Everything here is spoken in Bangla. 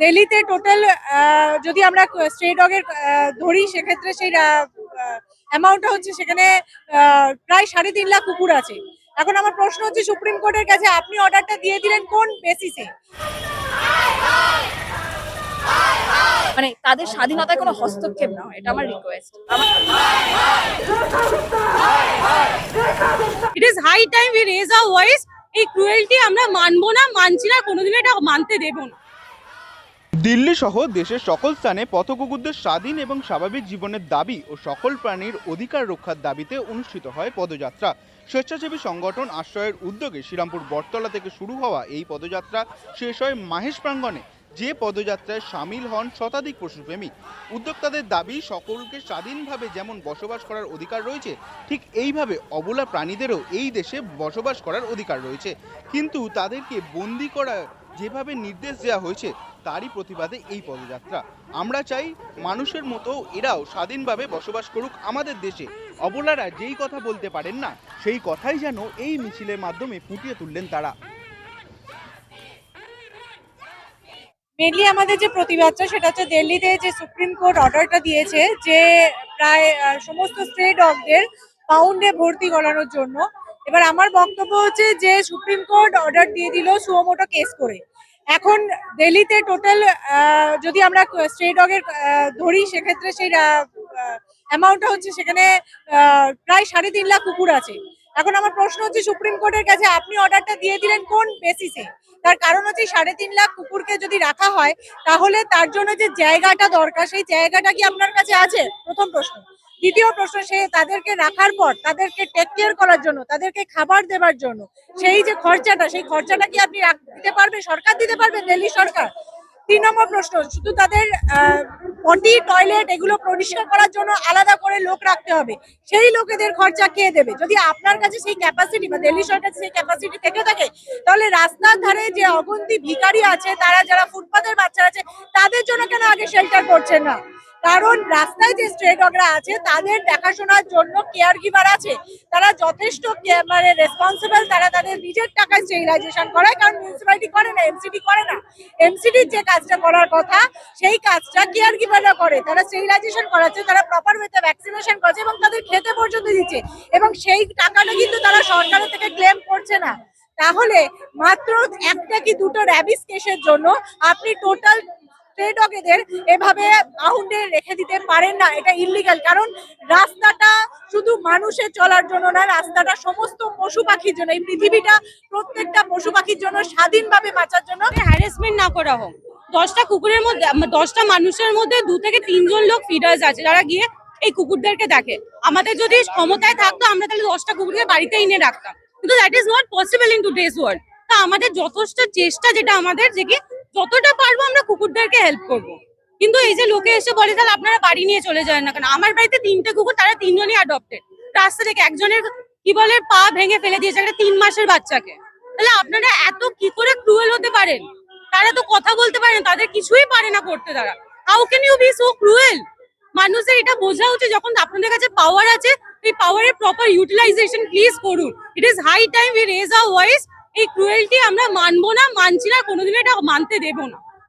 দিল্লিতে টোটাল যদি আমরা স্ট্রে ডগের ধরি সেক্ষেত্রে সেই অ্যামাউন্টটা হচ্ছে সেখানে প্রায় সাড়ে তিন লাখ কুকুর আছে। এখন আমার প্রশ্ন হচ্ছে সুপ্রিম কোর্টের কাছে আপনি অর্ডারটা দিয়ে দিলেন কোন বেসিসে মানে তাদের স্বাধীনতায় কোনো হস্তক্ষেপ না এটা আমার request it is high time we raise a voice এই ক্রুয়েলটি আমরা মানবো না মানছি না কোনোদিনও এটা মানতে দেবো না। দিল্লি সহ দেশের সকল স্থানে পথকুকুরদের স্বাধীন এবং স্বাভাবিক জীবনের দাবি ও সকল প্রাণীর অধিকার রক্ষার দাবিতে অনুষ্ঠিত হয় পদযাত্রা। স্বেচ্ছাসেবী সংগঠন আশ্রয়ের উদ্যোগে শ্রীরামপুর বটতলা থেকে শুরু হওয়া এই পদযাত্রা শেষ হয় মাহেশ প্রাঙ্গণে, যে পদযাত্রায় সামিল হন শতাধিক পশুপ্রেমী। উদ্যোক্তাদের দাবি, সকলকে স্বাধীনভাবে যেমন বসবাস করার অধিকার রয়েছে, ঠিক এইভাবে অবলা প্রাণীদেরও এই দেশে বসবাস করার অধিকার রয়েছে। কিন্তু তাদেরকে বন্দি করা যেভাবে নির্দেশ দেওয়া হয়েছে, তারই প্রতিবাদে এই পদযাত্রা। আমরা চাই মানুষের মতো এরাও স্বাধীনভাবে বসবাস করুক আমাদের দেশে। অবলারা যেই কথা বলতে পারেন না, সেই কথাই যেন এই মিছিলের মাধ্যমে ফুটিয়ে তুললেন তারা। মেনলি আমাদের যে প্রতিবাদটা, সেটা হচ্ছে দিল্লিতে যে সুপ্রিম কোর্ট অর্ডারটা দিয়েছে, যে প্রায় সমস্ত স্ট্রে ডগদের পাউন্ডে ভর্তি করানোর জন্য। এবার আমার বক্তব্য হচ্ছে যে সুপ্রিম কোর্ট অর্ডার দিয়ে দিল সুমোটো কেস করে। এখন দিল্লিতে টোটাল যদি আমরা স্ট্রে ডগের ধরি, সেক্ষেত্রে সেই অ্যামাউন্টটা হচ্ছে সেখানে প্রায় সাড়ে তিন লাখ কুকুর আছে। এখন আমার প্রশ্ন হচ্ছে সুপ্রিম কোর্টের কাছে আপনি অর্ডারটা দিয়ে দিলেন কোন বেসিসে তার কারণ হচ্ছে সাড়ে তিন লাখ কুকুরকে যদি রাখা হয়, তাহলে তার জন্য যে জায়গাটা দরকার, সেই জায়গাটা কি আপনার কাছে আছে? প্রথম প্রশ্ন। দ্বিতীয় প্রশ্ন, সে তাদেরকে রাখার পর, তাদেরকে টেক কেয়ার করার জন্য, তাদেরকে খাবার দেওয়ার জন্য, সেই যে খরচাটা, সেই খরচাটা কি আপনি দিতে পারবেন সরকার দিতে পারবে? দিল্লি সরকার? তিন নম্বর প্রশ্ন, শুধু তাদের পটি টয়লেট এগুলো পরিষ্কার করার জন্য আলাদা করে লোক রাখতে হবে। সেই লোকেদের খরচা কে দেবে? যদি আপনার কাছে সেই ক্যাপাসিটি বা দিল্লি সরকার সেই ক্যাপাসিটি থেকে থাকে, তাহলে রাস্তার ধারে যে অগন্তি ভিখারি আছে, তারা যারা ফুটপাতের বাচ্চারা আছে, তাদের জন্য কেন আগে শেল্টার করছেন না? কারণ রাস্তায় যে স্ট্রে ডগরা আছে, তাদের দেখাশোনার জন্য কেয়ার গিভার আছে। তারা যথেষ্ট মানে রেসপন্সিবল তারা তাদের নিজের টাকায় স্টেরিলাইজেশন করায়, কারণ মিউনিসিপালিটি করে না এমসিডি করে না। এমসিডির যে কাজটা করার কথা, সেই কাজটা কেয়ার গিভাররা করে। তারা স্টেরিলাইজেশন করাচ্ছে, তারা প্রপার ওয়েতে ভ্যাকসিনেশন করছে এবং তাদের খেতে পর্যন্ত দিচ্ছে। এবং সেই টাকাটা কিন্তু তারা সরকারের থেকে ক্লেম করছে না। তাহলে মাত্র একটা কি দুটো র্যাবিস কেসের জন্য আপনি টোটাল ডগেদের এভাবে আউন্ডে রেখে দিতে পারেন না, এটা ইলিগাল কারণ রাস্তাটা শুধু মানুষের চলার জন্য না, রাস্তাটা সমস্ত পশু পাখির জন্য, এই পৃথিবীটা প্রত্যেকটা পশু পাখির জন্য স্বাধীনভাবে বাঁচার জন্য হ্যারাসমেন্ট না করা হোক। দশটা কুকুরের মধ্যে, দশটা মানুষের মধ্যে দু থেকে তিনজন লোক ফিডার্স আছে, যারা গিয়ে এই কুকুরদেরকে দেখে। আমাদের যদি ক্ষমতায় থাকতো, আমরা তাহলে দশটা কুকুরকে বাড়িতে এনে রাখতাম। কিন্তু that is not possible in today's world তা আমাদের যথেষ্ট চেষ্টা যেটা আমাদের যে কি যতটা পারব আমরা কুকুরদেরকে হেল্প করব। কিন্তু এই যে লোকে এসে বলে, তাহলে আপনারা বাড়ি নিয়ে চলে যান না কেন? আমার বাড়িতে তিনটে কুকুর, তারা তিনজনই অ্যাডপ্টেড রাস্তা থেকে একজনের, কি বলে, পা ভেঙে ফেলে দিয়েছে একটা তিন মাসের বাচ্চাকে। তাহলে আপনারা এত কি করে ক্রুয়েল হতে পারেন? তারা তো কথা বলতে পারে না, তাদের কিছুই পারে না করতে তারা। How can you be so cruel মানুষের এটা বোঝা উচিত, যখন আপনাদের কাছে পাওয়ার আছে, এই পাওয়ারের প্রপার ইউটিলাইজেশন প্লিজ করুন। It is high time we raise a voice এই ক্রুয়েলটি আমরা মানবো না মানছি না কোনোদিন এটা মানতে দেবো না।